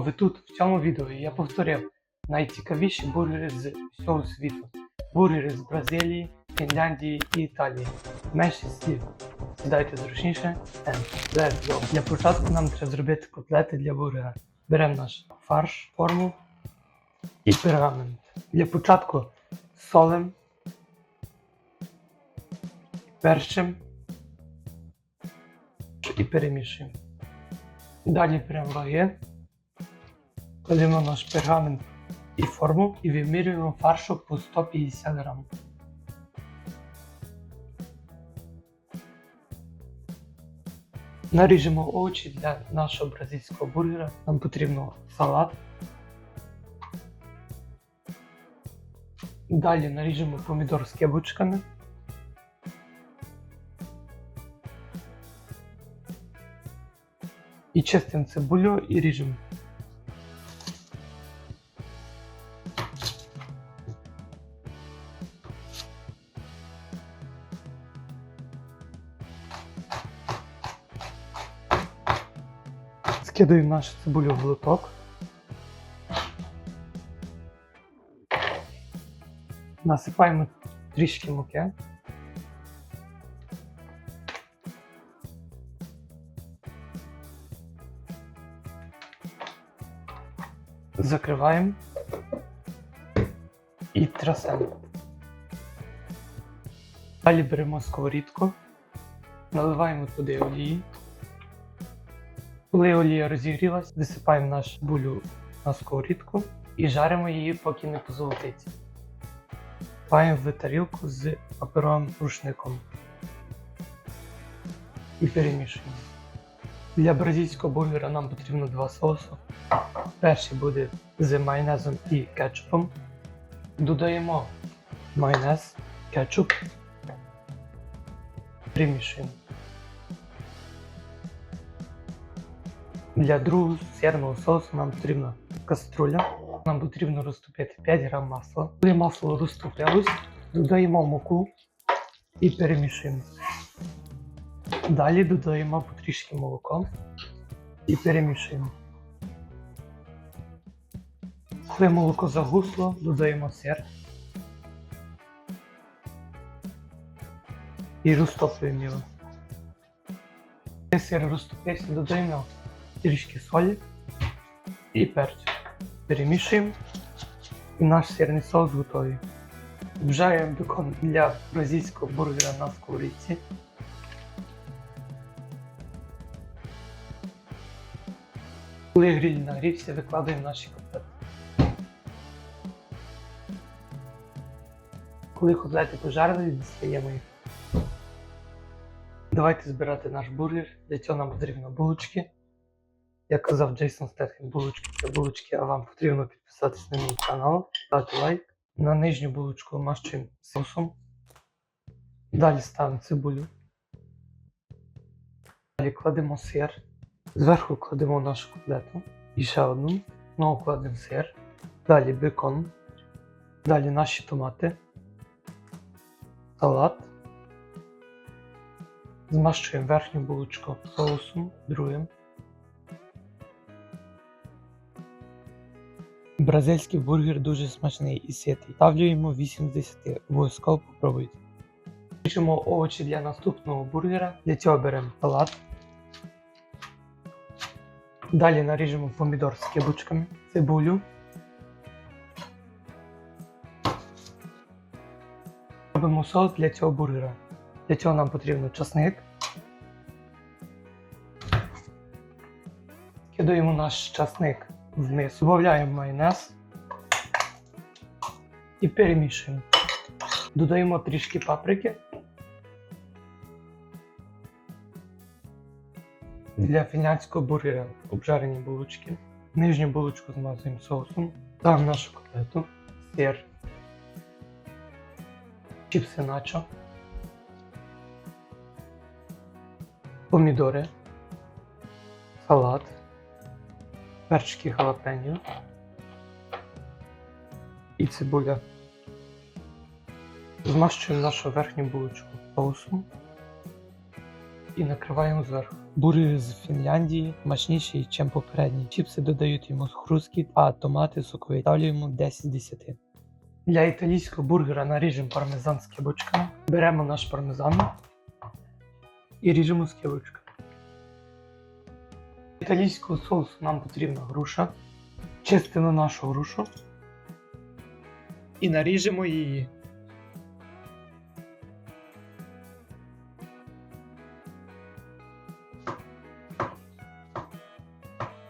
Ви тут, в цьому відео я повторив найцікавіші бургери з всього світу. Бургери з Бразилії, Фінляндії і Італії. Менше слів. Сідайте зручніше and let's go. Для початку нам треба зробити котлети для бургера. Беремо наш фарш, форму і пергамент. Для початку солим, перчим і перемішуємо. Далі беремо ваги, кладемо наш пергамент і форму і вимірюємо фаршу по 150 грам. Наріжемо овочі для нашого бразильського бургера. Нам потрібно салат. Далі наріжемо помідор з кебучками. І чистимо цибулю і ріжемо. Скидуємо нашу цибулю в лоток. Насипаємо трішки муки. Закриваємо і трясемо. Далі беремо сковорідку, наливаємо туди олії. Коли олія розігрілась, висипаємо наш булю на сковорідку і жаримо її, поки не позолотиться. Паємо в тарілку з паперовим рушником і перемішуємо. Для бразильського бургера нам потрібно два соуси. Перший буде з майонезом і кетчупом. Додаємо майонез, кетчуп, перемішуємо. Для другого сирного соусу нам потрібна каструля. Нам потрібно розтопити 5 грам масла. Коли масло розтопилось, додаємо муку і перемішуємо. Далі додаємо потрішки молоко і перемішуємо. Коли молоко загусло, додаємо сир і розтоплюємо його. Сир розтопився, додаємо трішки солі і перцю. Перемішуємо і наш сирний соус готовий. Вжаємо бекон для бразильського бургера на сковорідці. Коли гриль нагрівся, викладаємо наші котлети. Коли котлети пожарили, дістаємо їх. Давайте збирати наш бургер. Для цього нам потрібно булочки. Як казав Джейсон Стетхем, булочки це булочки, а вам потрібно підписатись на мій канал, дати лайк. На нижню булочку мащуємо соусом. Далі ставимо цибулю. Далі кладемо сир. Зверху кладемо нашу котлету. І ще одну. Знову кладемо сир. Далі бекон. Далі наші томати. Салат. Змащуємо верхню булочку соусом другим. Бразильський бургер дуже смачний і ситий. Ставлю йому 8 з 10. Обов'язково попробуйте. Пишемо овочі для наступного бургера. Для цього беремо салат. Далі наріжемо помідор з кибочками, цибулю. Робимо соус для цього бургера. Для цього нам потрібен часник. Кидаємо наш часник вниз, додаємо майонез і перемішуємо. Додаємо трішки паприки. Для фінляндського бургера обжарені булочки. Нижню булочку змазуємо соусом. Ставимо нашу котлету, сир, чіпси начо, помідори, салат, перчики халапеньо і цибуля. Змащуємо нашу верхню булочку соусом і накриваємо зверху. Бургери з Фінляндії смачніші, ніж попередні. Чіпси додають йому хрусткіт, а томати сокові. Ставлю йому 10 з 10. Для італійського бургера наріжемо пармезан з кибочками. Беремо наш пармезан і ріжемо з кибочками. Італійського соусу нам потрібна груша. Чистимо нашу грушу і наріжемо її.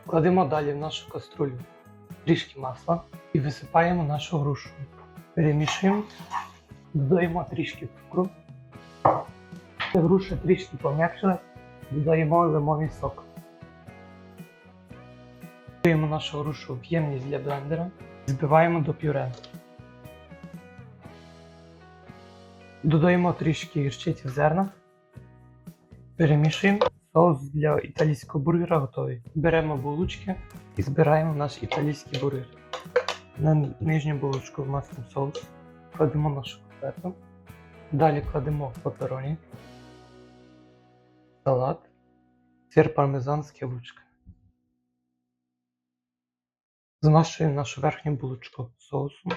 Кладемо далі в нашу каструлю трішки масла і висипаємо нашу грушу. Перемішуємо, додаємо трішки цукру. Груша трішки пом'якшилась, додаємо лимонний сок. Додаємо нашу грушу в ємність для блендера, збиваємо до пюре. Додаємо трішки гірчиці в зернах. Перемішуємо. Соус для італійського бургера готовий. Беремо булочки і збираємо наш італійський бургер. На нижню булочку вмастимо соус, кладемо нашу котлету. Далі кладемо папероні, салат, сир пармезан з. Змащуємо нашу верхню булочку соусом.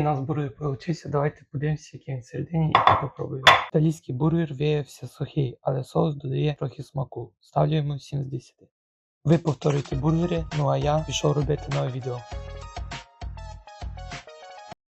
У нас бургер получився, давайте подивимося, який він всередині і попробуємо. Італійський бургер виявився сухий, але соус додає трохи смаку. Ставлю йому 7 з 10. Ви повторюйте бургери, ну а я пішов робити нове відео.